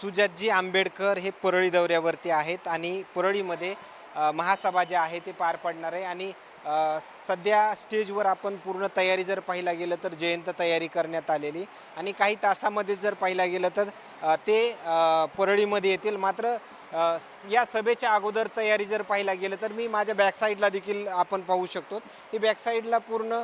सुजातजी आंबेडकर हे परळी दौऱ्यावरती आहेत आणि परळीमध्ये महासभा जे आहे ते पार पडणार आहे आणि सध्या स्टेजवर आपण पूर्ण तयारी जर पाहिला गेलं तर जयंत तयारी करण्यात आलेली आणि काही तासामध्ये जर पाहिला गेलं तर ते परळीमध्ये येतील. मात्र या सभेच्या अगोदर तयारी जर पाहायला गेलं तर मी माझ्या बॅकसाईडला देखील आपण पाहू शकतो. ही बॅकसाईडला पूर्ण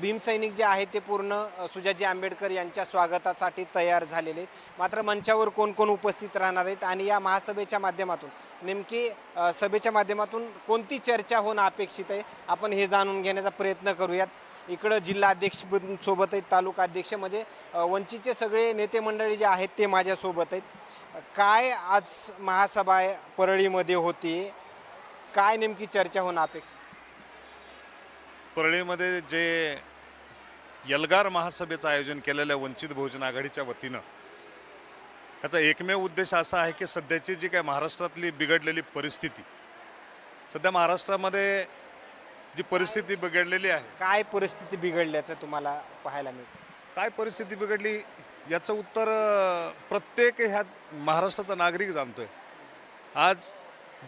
भीमसैनिक जे आहे ते पूर्ण सुजाजी आंबेडकर यांच्या स्वागतासाठी तयार झालेले. आहेत मात्र मंचावर कोण कोण उपस्थित राहणार आहेत आणि या महासभेच्या माध्यमातून नेमकी सभेच्या माध्यमातून कोणती चर्चा होणं अपेक्षित आहे आपण हे जाणून घेण्याचा प्रयत्न करूयात. इकडं जिल्हा अध्यक्ष बन- सोबत आहेत तालुका अध्यक्ष म्हणजे वंचितचे सगळे नेते मंडळी जे आहेत ते माझ्यासोबत आहेत. काय आज महासभा परळीमध्ये होती? काय नेमकी चर्चा होणं अपेक्षित? परळीमध्ये जे यलगार महासभेचं आयोजन केलेलं आहे वंचित बहुजन आघाडीच्या वतीनं याचा एकमेव उद्देश असा आहे की सध्याची जी काय महाराष्ट्रातली बिघडलेली परिस्थिती सध्या महाराष्ट्रामध्ये जी परिस्थिती बिघडलेली आहे. काय परिस्थिती बिघडल्याचं तुम्हाला पाहायला मिळतं? काय परिस्थिती बिघडली? याचं उत्तर प्रत्येक ह्या महाराष्ट्राचा नागरिक जाणतोय. आज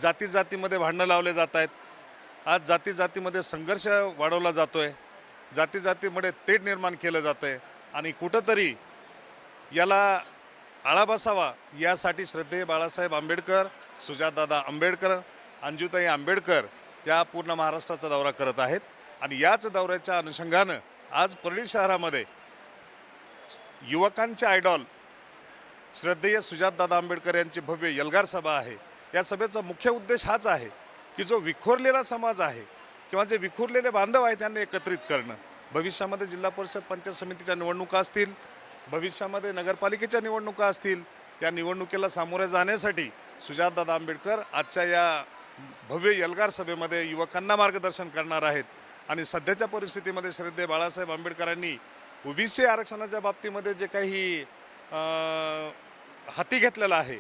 जाती जातीमध्ये भांडणं लावले जात आहेत. आज जाती जातीमध्ये संघर्ष वाढवला जातोय. जाती जातीमध्ये तेढ निर्माण केलं जातं आहे आणि कुठंतरी याला आळा बसावा यासाठी श्रद्धेय बाळासाहेब आंबेडकर सुजातदादा आंबेडकर अंजुताई आंबेडकर या पूर्ण महाराष्ट्राचा दौरा करत आहेत. आणि याच दौऱ्याच्या अनुषंगानं आज परळी शहरामध्ये युवकांचे आयडॉल श्रद्धेय सुजातदादा आंबेडकर यांची भव्य यलगार सभा आहे. या सभेचा मुख्य उद्देश हाच आहे की जो विखुरलेला समाज आहे किंवा जे विखुरलेले बांधव आहेत त्यांना एकत्रित करणं. भविष्यामध्ये जिल्हा परिषद पंचायत समितीच्या निवडणुका असतील भविष्यामध्ये नगरपालिकेच्या निवडणुका असतील या निवडणुकीला सामोरे जाण्यासाठी सुजातदादा आंबेडकर आजच्या या भव्य यलगार सभेमध्ये युवकांना मार्गदर्शन करणार आहेत. आणि सध्याच्या परिस्थितीमध्ये श्रद्धे बाळासाहेब आंबेडकरांनी ओबीसी आरक्षणाच्या बाबतीमध्ये जे काही हाती घेतलेलं आहे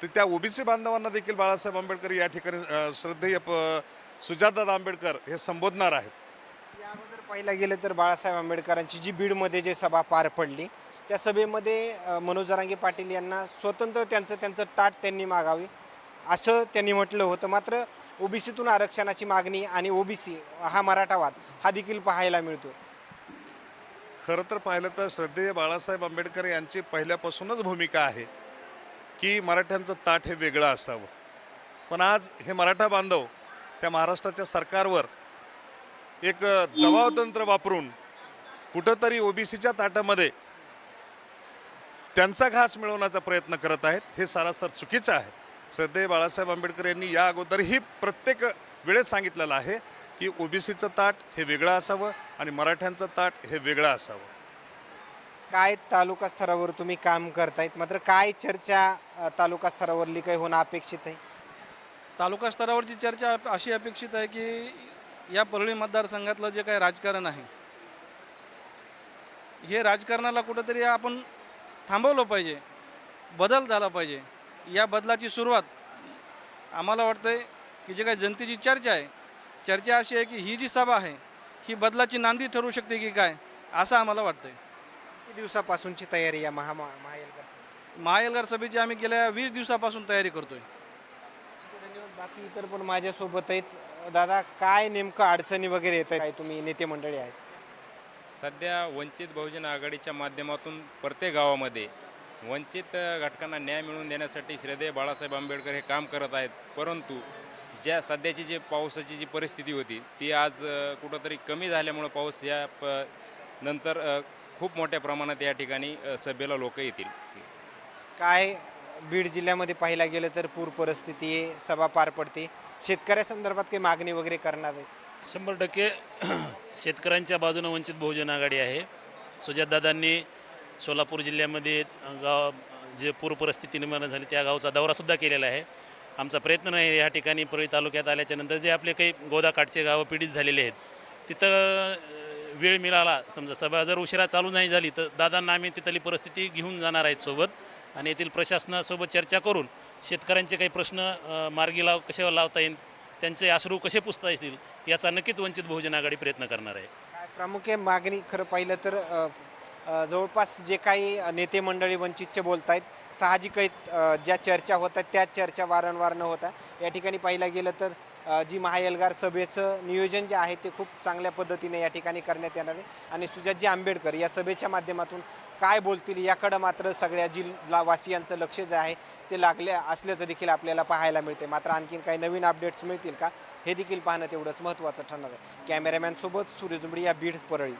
तर त्या ओबीसी बांधवांना देखील बाळासाहेब आंबेडकर या ठिकाणी श्रद्धेय प सुजातदादा आंबेडकर हे संबोधणार आहेत. या अगोदर पाहिलं गेलं तर बाळासाहेब आंबेडकरांची जी बीडमध्ये जे सभा पार पडली त्या सभेमध्ये मनोज जरांगे पाटील यांना स्वतंत्र त्यांचं त्यांचं ताट त्यांनी मागावी असं त्यांनी म्हटलं होतं. मात्र ओबीसीतून आरक्षणाची मागणी आणि ओबीसी हा मराठावाद हा देखील पाहायला मिळतो खरं तर पाहिलं तर श्रद्धेय बाळासाहेब आंबेडकर यांची पहिल्यापासूनच भूमिका आहे की मराठ्यांचं ताट हे वेगळं असावं. पण आज हे मराठा बांधव त्या महाराष्ट्राच्या सरकारवर एक दबावतंत्र वापरून कुठंतरी ओबीसीच्या ताटामध्ये त्यांचा घास मिळवण्याचा प्रयत्न करत आहेत हे सरासर चुकीचं आहे. श्रद्धेय बाळासाहेब आंबेडकर यांनी या अगोदरही प्रत्येक वेळेस सांगितलेलं आहे की ओबीसीचं ताट हे वेगळं असावं आणि मराठ्यांचं ताट हे वेगळं असावं. काय तालुका स्तरावर तुम्ही काम करतायत? मात्र काय चर्चा अ, तालुका स्तरावरली काही होणं अपेक्षित आहे? तालुका स्तरावरची चर्चा अप- अशी अपेक्षित आहे की या परळी मतदारसंघातलं जे काही राजकारण आहे हे राजकारणाला कुठंतरी आपण थांबवलं पाहिजे बदल झाला पाहिजे. या बदलाची सुरुवात आम्हाला वाटतंय की जे काही जनतेची चर्चा आहे चर्चा अशी आहे की ही जी सभा आहे ही बदलाची नांदी ठरू शकते की काय असं आम्हाला वाटतंय. किती दिवसापासूनची तयारी या महा महाएल्गार महाएल्गार सभेची? आम्ही गेल्या वीस दिवसापासून तयारी करतोय. धन्यवाद. बाकी इतर पण माझ्यासोबत आहेत. दादा काय नेमकं अडचणी वगैरे येत काय तुम्ही नेते मंडळी आहेत? सध्या वंचित बहुजन आघाडीच्या माध्यमातून प्रत्येक गावामध्ये वंचित अ, घटकांना न्याय मिळवून देण्यासाठी श्रद्धेय बाळासाहेब आंबेडकर हे काम करत आहेत. परंतु ज्या सध्याची जी पावसाची जी परिस्थिती होती ती आज कुठंतरी कमी झाल्यामुळं पाऊस या प नंतर खूप मोठ्या प्रमाणात या ठिकाणी सभेला लोक येतील. काय बीड जिल्ह्यामध्ये पाहिला गेलं तर पूर परिस्थिती सभा पार पडते. शेतकऱ्यासंदर्भात काही मागणी वगैरे करणार आहेत? शंभर टक्के शेतकऱ्यांच्या बाजूनं वंचित बहुजन आघाडी आहे. सुजातदादांनी सोलापूर जिल्ह्यामध्ये गाव जे पूर परिस्थिती निर्माण झाली त्या गावचा दौरासुद्धा केलेला आहे. आमचा प्रयत्न नाही या ठिकाणी परळी तालुक्यात आल्याच्यानंतर जे आपले काही गोदाकाठचे गावं पीडित झालेले आहेत तिथं वेळ मिळाला. समजा सभा जर उशिरा चालू नाही झाली तर दादांना आम्ही तिथली परिस्थिती घेऊन जाणार आहेत सोबत आणि येथील प्रशासनासोबत चर्चा करून शेतकऱ्यांचे काही प्रश्न मार्गी लाव कसे लावता येईल त्यांचे आश्रू कसे पुसता येतील याचा नक्कीच वंचित बहुजन आघाडी प्रयत्न करणार आहे. काय प्रामुख्याने मागणी खरं पाहिलं तर जवळपास जे काही नेते मंडळी वंचितचे बोलत आहेत साहजिक आहेत ज्या चर्चा होतात त्याच चर्चा वारंवार न होता. या ठिकाणी पाहिलं गेलं तर जी महाएल्गार सभेचं नियोजन जे आहे ते खूप चांगल्या पद्धतीने या ठिकाणी करण्यात येणार आहे. आणि सुजातजी आंबेडकर या सभेच्या माध्यमातून काय बोलतील याकडं मात्र सगळ्या जिल्हा वासियांचं लक्ष जे आहे ते लागले असल्याचं देखील आपल्याला पाहायला मिळते मात्र आणखीन काही नवीन अपडेट्स मिळतील का? हे देखील पाहणं तेवढंच महत्त्वाचं ठरणार आहे. कॅमेरामॅनसोबत सूर्यजुंबडी या बीड परळी.